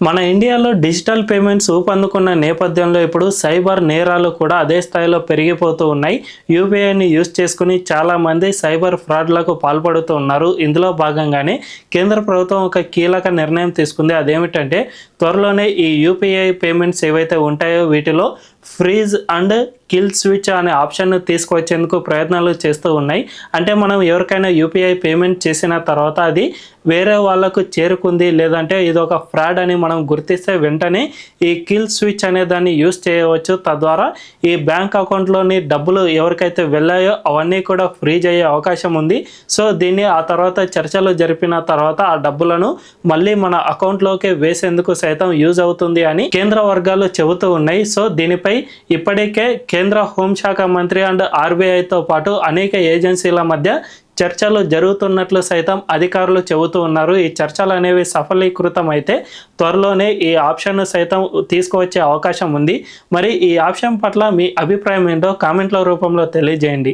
మన ఇండియాలో digital payments ఊపందుకున్న నేపథ్యంలో ఇప్పుడు సైబర్ నేరాలు కూడా అదే స్థాయిలో పెరిగిపోతూ ఉన్నాయి. యూపీఐని యూజ్ చేసుకుని చాలామంది సైబర్ ఫ్రాడ్లకు పాల్పడుతూ ఉన్నారు. ఇందులో భాగంగానే కేంద్ర ప్రభుత్వం ఒక కీలక నిర్ణయం తీసుకుంది. అదేమిటంటే త్వరలోనే ఈ యూపీఐ పేమెంట్స్ ఏవైతే ఉంటాయో వీటిలో ఫ్రీజ్ అండ్ కిల్ స్విచ్ అనే ఆప్షన్ను తీసుకొచ్చేందుకు ప్రయత్నాలు చేస్తూ ఉన్నాయి. అంటే మనం ఎవరికైనా యూపీఐ పేమెంట్ చేసిన తర్వాత అది వేరే వాళ్ళకు చేరుకుంది లేదంటే ఇది ఒక ఫ్రాడ్ అని మనం గుర్తిస్తే వెంటనే ఈ కిల్ స్విచ్ అనే దాన్ని యూస్ చేయవచ్చు. తద్వారా ఈ బ్యాంక్ అకౌంట్లోని డబ్బులు ఎవరికైతే వెళ్ళాయో అవన్నీ కూడా ఫ్రీజ్ అయ్యే అవకాశం ఉంది. సో దీన్ని ఆ తర్వాత చర్చలు జరిపిన తర్వాత ఆ డబ్బులను మళ్ళీ మన అకౌంట్లోకి వేసేందుకు సైతం యూజ్ అవుతుంది అని కేంద్ర వర్గాలు చెబుతూ ఉన్నాయి. సో దీనిపై ఇప్పటికే కేంద్ర హోంశాఖ మంత్రి అండ్ ఆర్బీఐతో పాటు అనేక ఏజెన్సీల మధ్య చర్చలు జరుగుతున్నట్లు సైతం అధికారులు చెబుతూ ఉన్నారు. ఈ చర్చలు అనేవి సఫలీకృతం అయితే త్వరలోనే ఈ ఆప్షన్ను సైతం తీసుకువచ్చే అవకాశం ఉంది. మరి ఈ ఆప్షన్ పట్ల మీ అభిప్రాయం ఏంటో కామెంట్ల రూపంలో తెలియజేయండి.